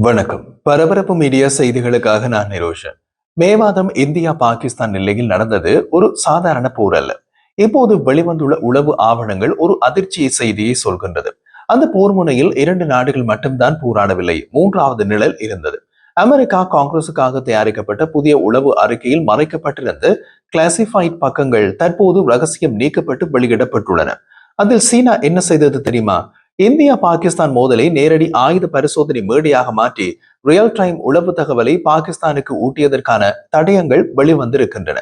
வணக்கம். பரபரப்பு மீடியா செய்திகளுக்காக நான் நிரோஷன். மே மாதம் இந்தியா பாகிஸ்தான் நிலையில் நடந்தது ஒரு சாதாரண போர் அல்ல. இப்போது வெளிவந்துள்ள உளவு ஆவணங்கள் ஒரு அதிர்ச்சி செய்தியை சொல்கின்றது. அந்த போர் முனையில் இரண்டு நாடுகள் மட்டும்தான் போராடவில்லை. மூன்றாவது நிழல் இருந்தது. அமெரிக்கா காங்கிரசுக்காக தயாரிக்கப்பட்ட புதிய உளவு அறிக்கையில் மறைக்கப்பட்டிருந்த கிளாசிஃபைட் பக்கங்கள் தற்போது ரகசியம் நீக்கப்பட்டு வெளியிடப்பட்டுள்ளன. அதில் சீனா என்ன செய்தது தெரியுமா? இந்தியா பாகிஸ்தான் மோதலை நேரடி ஆயுத பரிசோதனை மேடையாக மாற்றி ரியல் டைம் உளவு தகவலை பாகிஸ்தானுக்கு ஊட்டியதற்கான தடயங்கள் வெளிவந்திருக்கின்றன.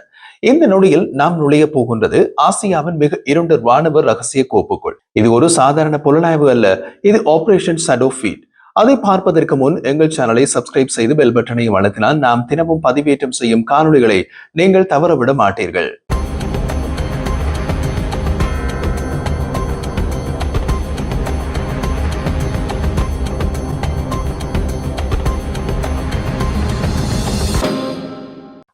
இந்த நொடியில் நாம் நுழைய போகின்றது ஆசியாவின் மிக இருண்ட ராணுவ ரகசிய கோப்புக்குள். இது ஒரு சாதாரண புலனாய்வு அல்ல இது ஆபரேஷன் சடோஃபீட் அதை பார்ப்பதற்கு முன் எங்கள் சேனலை சப்ஸ்கிரைப் செய்து பெல் பட்டனையும் அழுத்தினால் நாம் தினமும் பதிவேற்றம் செய்யும் காணொளிகளை நீங்கள் தவறவிட மாட்டீர்கள்.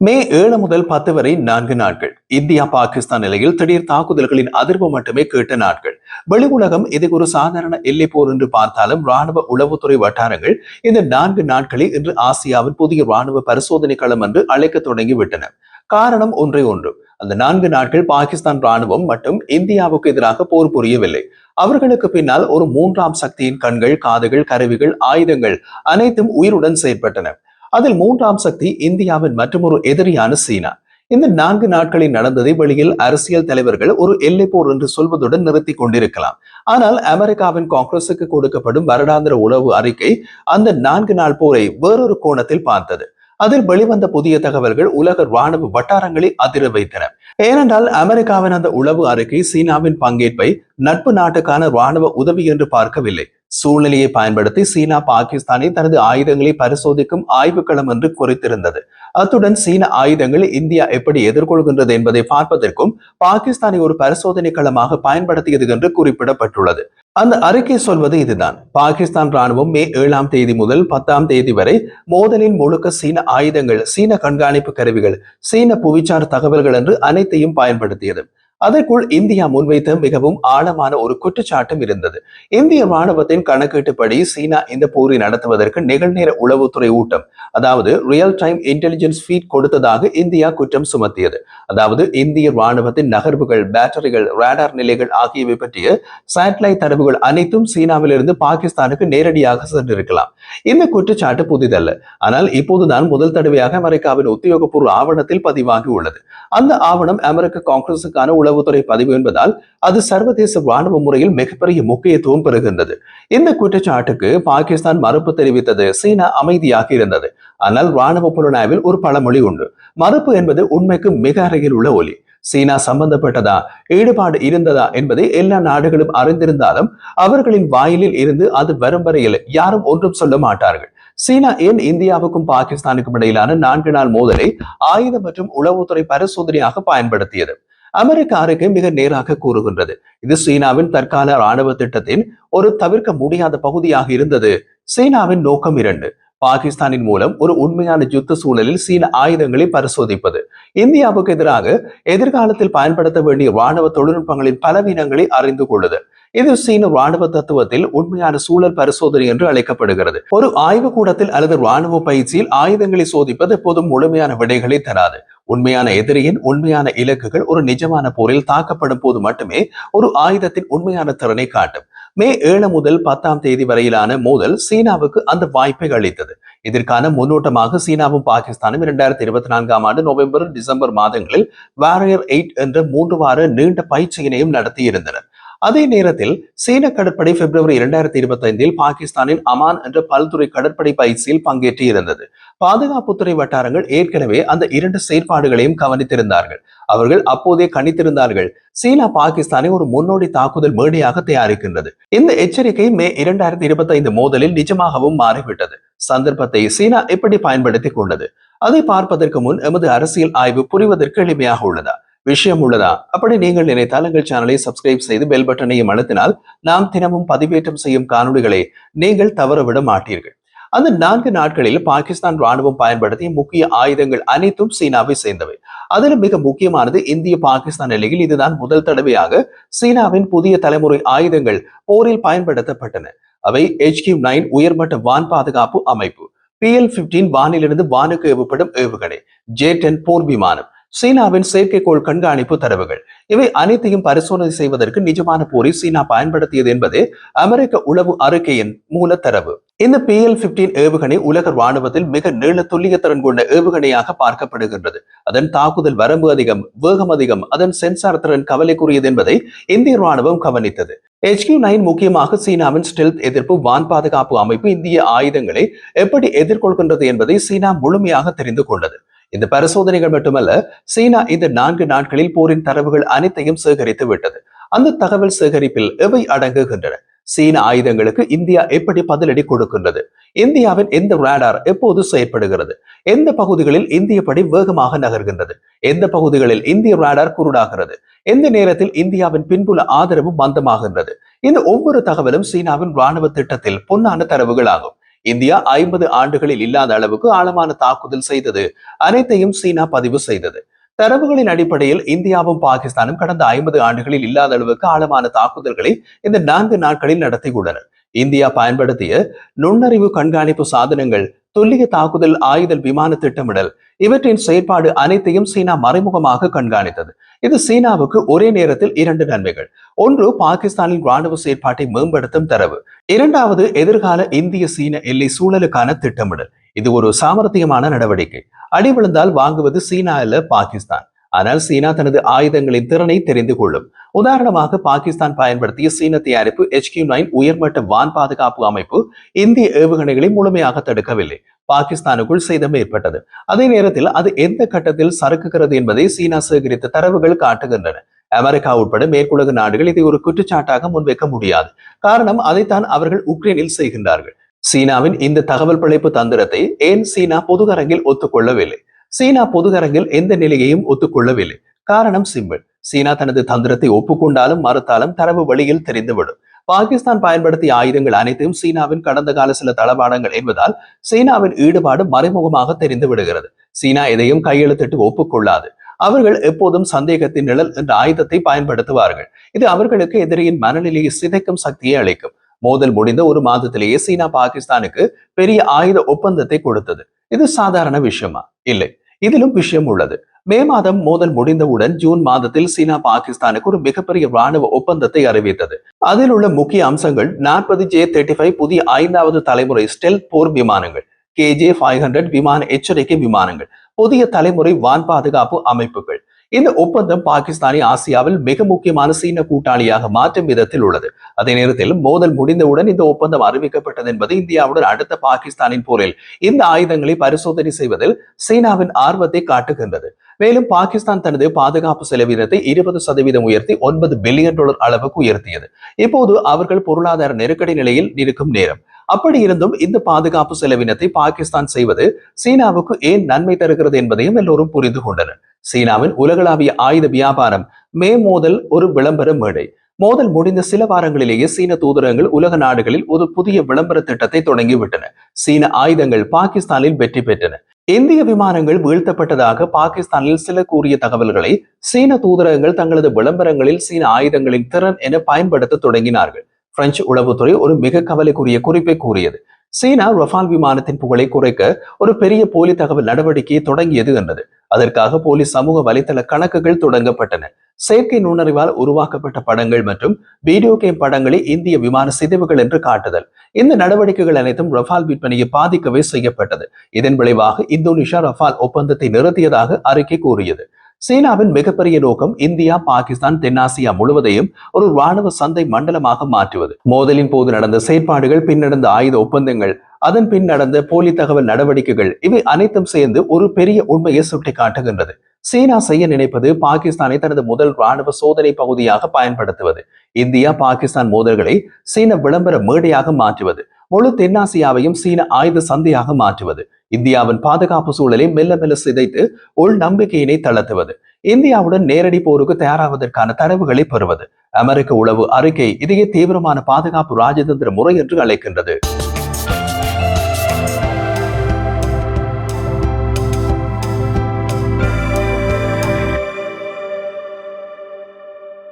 மே ஏழு முதல் பத்து வரை நான்கு நாட்கள். இந்தியா பாகிஸ்தான் நிலையில் திடீர் தாக்குதல்களின் அதிர்வு மட்டுமே கேட்ட நாட்கள். வெளி உலகம் இதை ஒரு சாதாரண எல்லை போர் என்று பார்த்தாலும் ராணுவ உளவுத்துறை வட்டாரங்கள் இந்த நான்கு நாட்களை இன்று ஆசியாவின் புதிய ராணுவ பரிசோதனை களம் என்று அழைக்க தொடங்கி விட்டன காரணம் ஒன்றே ஒன்று. அந்த நான்கு நாட்கள் பாகிஸ்தான் ராணுவம் மற்றும் இந்தியாவுக்கு எதிராக போர் புரியவில்லை. அவர்களுக்கு பின்னால் ஒரு மூன்றாம் சக்தியின் கண்கள் காதுகள் கருவிகள் ஆயுதங்கள் அனைத்தும் உயிருடன் செயற்பட்டன. அதில் மூன்றாம் சக்தி இந்தியாவின் மற்றொரு எதிரியான சீனா. இந்த நான்கு நாட்களில் நடந்ததை வெளியில் அரசியல் தலைவர்கள் ஒரு எல்லை போர் என்று சொல்வதுடன் நிறுத்தி கொண்டிருக்கலாம். ஆனால் அமெரிக்காவின் காங்கிரசுக்கு கொடுக்கப்படும் வருடாந்திர உளவு அறிக்கை அந்த நான்கு நாள் போரை வேறொரு கோணத்தில் பார்த்தது. அதில் வெளிவந்த புதிய தகவல்கள் உலக ராணுவ வட்டாரங்களை அதிர வைத்தன. ஏனென்றால் அமெரிக்காவின் அந்த உளவு அறிக்கை சீனாவின் பங்கேற்பை நட்பு நாட்டுக்கான ராணுவ உதவி என்று பார்க்கவில்லை. சூழ்நிலையை பயன்படுத்தி சீனா பாகிஸ்தானை தனது ஆயுதங்களை பரிசோதிக்கும் ஆய்வுக்களம் என்று குறித்திருந்தது. அத்துடன் சீன ஆயுதங்களை இந்தியா எப்படி எதிர்கொள்கின்றது என்பதை பார்ப்பதற்கும் பாகிஸ்தானை ஒரு பரிசோதனை களமாக பயன்படுத்தியது என்று குறிப்பிடப்பட்டுள்ளது. அந்த அறிக்கை சொல்வது இதுதான். பாகிஸ்தான் ராணுவம் மே ஏழாம் தேதி முதல் பத்தாம் தேதி வரை மோதலின் முழுக்க சீன ஆயுதங்கள் சீன கண்காணிப்பு கருவிகள் சீன புவிச்சார் தகவல்கள் என்று அனைத்தையும் பயன்படுத்தியது. அதற்குள் இந்தியா முன்வைத்த மிகவும் ஆழமான ஒரு குற்றச்சாட்டும் இருந்தது. இந்திய ராணுவத்தின் கணக்கீட்டுப்படி சீனா இந்த போரை நடத்துவதற்கு நிகழ்நேர உளவுத்துறை ஊட்டம் அதாவது ரியல் டைம் இன்டெலிஜென்ஸ் ஃபீட் கொடுத்ததாக இந்தியா குற்றம் சுமத்தியது. அதாவது இந்திய ராணுவத்தின் நகர்வுகள் பேட்டரிகள் ரேடார் நிலைகள் ஆகியவை பற்றிய சேட்டலைட் தரவுகள் அனைத்தும் சீனாவிலிருந்து பாகிஸ்தானுக்கு நேரடியாக சென்றிருக்கலாம். இந்த குற்றச்சாட்டு புதிதல்ல ஆனால் இப்போதுதான் முதல் தடவையாக அமெரிக்காவின் உத்தியோகபூர்வ ஆவணத்தில் பதிவாகி உள்ளது அந்த ஆவணம் அமெரிக்க காங்கிரசுக்கான உளவுத்துறை பதிவு என்பதால் அது சர்வதேச ராணுவ முறையில் மிகப்பெரிய முக்கியத்துவம் பெறுகின்றது இந்த குற்றச்சாட்டுக்கு பாகிஸ்தான் மறுப்பு தெரிவித்தது சீனா அமைதியாக இருந்தது ஆனால் ராணுவ புலனாய்வில் ஒரு பழமொழி உண்டு மறுப்பு என்பது உண்மைக்கு மிக அருகில் உள்ள ஒலி சீனா சம்பந்தப்பட்டதா? ஈடுபாடு இருந்ததா? என்பதை எல்லா நாடுகளும் அறிந்திருந்தாலும் அவர்களின் வாயிலில் இருந்து அது வரும் வரையில் யாரும் ஒன்றும் சொல்ல மாட்டார்கள். சீனா ஏன் இந்தியாவுக்கும் பாகிஸ்தானுக்கும் இடையிலான நான்கு நாள் மோதலை ஆயுத மற்றும் உளவுத்துறை பரிசோதனையாக பயன்படுத்தியது. அமெரிக்க அறிக்கை மிக நேராக கூறுகின்றது. இது சீனாவின் தற்கால ராணுவ திட்டத்தின் ஒரு தவிர்க்க முடியாத பகுதியாக இருந்தது. சீனாவின் நோக்கம் இரண்டு. பாகிஸ்தானின் மூலம் ஒரு உண்மையான யுத்த சூழலில் சீன ஆயுதங்களை பரிசோதிப்பது. இந்தியாவுக்கு எதிராக எதிர்காலத்தில் பயன்படுத்த வேண்டிய ராணுவ தொழில்நுட்பங்களின் பலவீனங்களை அறிந்து கொள்ளுதல். இது சீன ராணுவ தத்துவத்தில் உண்மையான சூழல் பரிசோதனை என்று அழைக்கப்படுகிறது. ஒரு ஆய்வு கூடத்தில் அல்லது ராணுவ பயிற்சியில் ஆயுதங்களை சோதிப்பது எப்போதும் முழுமையான விடைகளை தராது. உண்மையான எதிரியின் உண்மையான இலக்குகள் ஒரு நிஜமான போரில் தாக்கப்படும் போது மட்டுமே ஒரு ஆயுதத்தின் உண்மையான திறனை காட்டும். மே ஏழு முதல் பத்தாம் தேதி வரையிலான மோதல் சீனாவுக்கு அந்த வாய்ப்பை அளித்தது. இதற்கான முன்னோட்டமாக சீனாவும் பாகிஸ்தானும் இரண்டாயிரத்தி இருபத்தி நான்காம் ஆண்டு நவம்பர் டிசம்பர் மாதங்களில் வாரியர் எயிட் என்ற மூன்று வார நீண்ட பயிற்சியினையும் நடத்தியிருந்தனர். அதே நேரத்தில் சீன கடற்படை பிப்ரவரி இரண்டாயிரத்தி இருபத்தி ஐந்தில் பாகிஸ்தானின் அமான் என்ற பல்துறை கடற்படை பயிற்சியில் பங்கேற்று இருந்தது பாதுகாப்புத்துறை வட்டாரங்கள் ஏற்கனவே அந்த இரண்டு செயற்பாடுகளையும் கவனித்திருந்தார்கள். அவர்கள் அப்போதே கணித்திருந்தார்கள் சீனா பாகிஸ்தானை ஒரு முன்னோடி தாக்குதல் மேடையாக தயாரிக்கின்றது. இந்த எச்சரிக்கை மே இரண்டாயிரத்தி இருபத்தி ஐந்து மோதலில் நிஜமாகவும் மாறிவிட்டது. சந்தர்ப்பத்தை சீனா எப்படி பயன்படுத்திக் கொண்டது? அதை பார்ப்பதற்கு முன் எமது அரசியல் ஆய்வு புரிவதற்கு எளிமையாக உள்ளதா? விஷயம் உள்ளதா? அப்படி நீங்கள் நினைத்தால் எங்கள் சேனலை சப்ஸ்கிரைப் செய்து பெல் பட்டனையும் அழுத்தினால் நாம் தினமும் பதிவேற்றம் செய்யும் காணொலிகளை நீங்கள் தவறவிட மாட்டீர்கள். அந்த நான்கு நாட்களில் பாகிஸ்தான் ராணுவம் பயன்படுத்திய முக்கிய ஆயுதங்கள் அனைத்தும் சீனாவை சேர்ந்தவை. அதில் மிக முக்கியமானது இந்திய பாகிஸ்தான் நிலையில் இதுதான் முதல் தடவையாக சீனாவின் புதிய தலைமுறை ஆயுதங்கள் போரில் பயன்படுத்தப்பட்டன. அவை HQ நைன் உயர்மட்ட வான் பாதுகாப்பு அமைப்பு. PL பிப்டீன் வானிலிருந்து வானுக்கு ஏவப்படும் ஏவுகணை. ஜே டென் போர் விமானம். சீனாவின் செயற்கைக்கோள் கண்காணிப்பு தரவுகள். இவை அனைத்தையும் பரிசோதனை செய்வதற்கு நிஜமான போரை சீனா பயன்படுத்தியது என்பது அமெரிக்க உளவு அறிக்கையின் மூலத்தரவு இந்த PL பிப்டீன் ஏவுகணை உலக ராணுவத்தில் மிக நீள துல்லிய திறன் கொண்ட ஏவுகணையாக பார்க்கப்படுகின்றது. அதன் தாக்குதல் வரம்பு அதிகம் வேகம் அதிகம் அதன் சென்சார் திறன் கவலைக்குரியது என்பதை இந்திய ராணுவம் கவனித்தது. HQ நைன் முக்கியமாக சீனாவின் ஸ்டெல்த் எதிர்ப்பு வான் பாதுகாப்பு அமைப்பு இந்திய ஆயுதங்களை எப்படி எதிர்கொள்கின்றது என்பதை சீனா முழுமையாக தெரிந்து கொண்டது. இந்த பரிசோதனைகள் மட்டுமல்ல சீனா இந்த நான்கு நாட்களில் போரின் தரவுகள் அனைத்தையும் சேகரித்து விட்டது. அந்த தகவல் சேகரிப்பில் எவை அடங்குகின்றன? சீன ஆயுதங்களுக்கு இந்தியா எப்படி பதிலடி கொடுக்கின்றது? இந்தியாவின் எந்த ரேடார் எப்போது செயற்படுகிறது? எந்த பகுதிகளில் இந்திய படை வேகமாக நகர்கின்றது? எந்த பகுதிகளில் இந்திய ரேடார் குருடாகிறது? எந்த நேரத்தில் இந்தியாவின் பின்புல ஆதரவு மந்தமாகின்றது? இந்த ஒவ்வொரு தகவலும் சீனாவின் ராணுவ திட்டத்தில் பொன்னான தரவுகள் ஆகும். இந்தியா ஐம்பது ஆண்டுகளில் இல்லாத அளவுக்கு ஆழமான தாக்குதல் செய்தது. அனைத்தையும் சீனா பதிவு செய்தது. தரவுகளின் அடிப்படையில் இந்தியாவும் பாகிஸ்தானும் கடந்த ஐம்பது ஆண்டுகளில் இல்லாத அளவுக்கு ஆழமான தாக்குதல்களை இந்த நான்கு நாட்களில் நடத்தியுள்ளனர் இந்தியா பயன்படுத்திய நுண்ணறிவு கண்காணிப்பு சாதனங்கள் துல்லிய தாக்குதல் ஆயுதல் விமான திட்டமிடல் இவற்றின் செயற்பாடு அனைத்தையும் சீனா மறைமுகமாக கண்காணித்தது. இது சீனாவுக்கு ஒரே நேரத்தில் இரண்டு நன்மைகள். ஒன்று பாகிஸ்தானின் ராணுவ செயற்பாட்டை மேம்படுத்தும் தரவு. இரண்டாவது எதிர்கால இந்திய சீன எல்லை சூழலுக்கான திட்டமிடல். இது ஒரு சாமர்த்தியமான நடவடிக்கை. அடி விழுந்தால் வாங்குவது சீனா அல்ல பாகிஸ்தான். ஆனால் சீனா தனது ஆயுதங்களின் திறனை தெரிந்து கொள்ளும். உதாரணமாக பாகிஸ்தான் பயன்படுத்திய சீன தயாரிப்பு HQ நைன் உயர்மட்ட வான் பாதுகாப்பு அமைப்பு இந்திய ஏவுகணைகளை முழுமையாக தடுக்கவில்லை. பாகிஸ்தானுக்குள் சேதம் ஏற்பட்டது. அதே நேரத்தில் அது எந்த கட்டத்தில் சறுக்குகிறது என்பதை சீனா சேகரித்த தரவுகள் காட்டுகின்றன. அமெரிக்கா உட்பட மேற்குலக நாடுகள் இதை ஒரு குற்றச்சாட்டாக முன்வைக்க முடியாது. காரணம் அதைத்தான் அவர்கள் உக்ரைனில் செய்கின்றார்கள். சீனாவின் இந்த தகவல் பிழைப்பு தந்திரத்தை ஏன் சீனா பொதுகரங்கில் ஒத்துக்கொள்ளவில்லை? சீனா பொதுகரங்கில் எந்த நிலையையும் ஒத்துக்கொள்ளவில்லை. காரணம் சிம்பிள். சீனா தனது தந்திரத்தை ஒப்புக்கொண்டாலும் மறுத்தாலும் தரவு வழியில் தெரிந்துவிடும். பாகிஸ்தான் பயன்படுத்திய ஆயுதங்கள் அனைத்தையும் சீனாவின் கடந்த கால சில தளவாடங்கள் என்பதால் சீனாவின் ஈடுபாடு மறைமுகமாக தெரிந்து விடுகிறது சீனா எதையும் கையெழுத்திட்டு ஒப்புக்கொள்ளாது. அவர்கள் எப்போதும் சந்தேகத்தின் நிழல் என்ற ஆயுதத்தை பயன்படுத்துவார்கள். இது அவர்களுக்கு எதிரியின் மனநிலையை சிதைக்கும் சக்தியை அளிக்கும். மோதல் முடிந்த ஒரு மாதத்திலேயே சீனா பாகிஸ்தானுக்கு பெரிய ஆயுத ஒப்பந்தத்தை கொடுத்தது. இது சாதாரண விஷயமா? இல்லை. இதிலும் விஷயம் உள்ளது. மே மாதம் மோதல் முடிந்தவுடன் ஜூன் மாதத்தில் சீனா பாகிஸ்தானுக்கு ஒரு மிகப்பெரிய ராணுவ ஒப்பந்தத்தை அறிவித்தது. அதில் உள்ள முக்கிய அம்சங்கள் நாற்பது ஜே தேர்ட்டி ஃபைவ் புதிய ஐந்தாவது தலைமுறை ஸ்டெல் போர் விமானங்கள் கேஜே ஃபைவ் ஹண்ட்ரட் விமான எச்சரிக்கை விமானங்கள் புதிய தலைமுறை வான் பாதுகாப்பு அமைப்புகள் இந்த ஒப்பந்தம் பாகிஸ்தானை ஆசியாவில் மிக முக்கியமான சீன கூட்டாளியாக மாற்றும் விதத்தில் உள்ளது. அதே நேரத்தில் மோதல் முடிந்தவுடன் இந்த ஒப்பந்தம் அறிவிக்கப்பட்டது என்பது இந்தியாவுடன் அடுத்த பாகிஸ்தானின் போரில் இந்த ஆயுதங்களை பரிசோதனை செய்வதில் சீனாவின் ஆர்வத்தை காட்டுகின்றது. மேலும் பாகிஸ்தான் தனது பாதுகாப்பு செலவினத்தை இருபது சதவீதம் உயர்த்தி ஒன்பது பில்லியன் டாலர் அளவுக்கு உயர்த்தியது. இப்போது அவர்கள் பொருளாதார நெருக்கடி நிலையில் இருக்கும் நேரம். அப்படி இருந்தும் இந்த பாதுகாப்பு செலவினத்தை பாகிஸ்தான் செய்வது சீனாவுக்கு ஏன் நன்மை தருகிறது என்பதையும் எல்லோரும் புரிந்து கொண்டனர். சீனாவின் உலகளாவிய ஆயுத வியாபாரம் மே மோதல் ஒரு விளம்பர மேடை. மோதல் முடிந்த சில வாரங்களிலேயே சீன தூதரகங்கள் உலக நாடுகளில் ஒரு புதிய விளம்பர திட்டத்தை தொடங்கிவிட்டன. சீன ஆயுதங்கள் பாகிஸ்தானில் வெற்றி பெற்றன. இந்திய விமானங்கள் வீழ்த்தப்பட்டதாக பாகிஸ்தானில் சில கூறிய தகவல்களை சீன தூதரகங்கள் தங்களது விளம்பரங்களில் சீன ஆயுதங்களின் திறன் என பயன்படுத்த தொடங்கினார்கள். பிரெஞ்சு உளவுத்துறை ஒரு மிக கவலைக்குரிய குறிப்பை கூறியது. சீனா ரஃபால் விமானத்தின் புகழை குறைக்க ஒரு பெரிய போலி தகவல் நடவடிக்கையை தொடங்கியது என்றது அதற்காக போலி சமூக வலைதள கணக்குகள் தொடங்கப்பட்டன. செயற்கை நுண்ணறிவால் உருவாக்கப்பட்ட படங்கள் மற்றும் வீடியோ கேம் படங்களை இந்திய விமான சிதைவுகள் என்று காட்டுதல். இந்த நடவடிக்கைகள் அனைத்தும் ரஃபால் விற்பனையை பாதிக்கவே செய்யப்பட்டது. இதன் விளைவாக இந்தோனேஷியா ரஃபால் ஒப்பந்தத்தை நிறுத்தியதாக அறிக்கை கூறியது. சீனாவின் மிகப்பெரிய நோக்கம் இந்தியா பாகிஸ்தான் தென்னாசியா முழுவதையும் ஒரு ராணுவ சந்தை மண்டலமாக மாற்றுவது. மோதலின் போது நடந்த செயற்பாடுகள் பின் நடந்த ஆயுத ஒப்பந்தங்கள் அதன் பின் நடந்த போலி தகவல் நடவடிக்கைகள் இவை அனைத்தும் சேர்ந்து ஒரு பெரிய உண்மையை சுட்டி காட்டுகின்றது சீனா செய்ய நினைப்பது பாகிஸ்தானை தனது முதல் ராணுவ சோதனை பகுதியாக பயன்படுத்துவது. இந்தியா பாகிஸ்தான் மோதல்களை சீன விளம்பர மேடையாக மாற்றுவது. முழு தென்னாசியாவையும் சீன ஆயுத சந்தையாக மாற்றுவது. இந்தியாவின் பாதுகாப்பு சூழலை மெல்ல மெல்ல சிதைத்து உள் நம்பிக்கையினை தளர்த்துவது. இந்தியாவுடன் நேரடி போருக்கு தயாராவதற்கான தரவுகளை பெறுவது. அமெரிக்க உளவு அறிக்கை இதையே தீவிரமான பாதுகாப்பு ராஜதந்திர முறை என்று அழைக்கின்றது.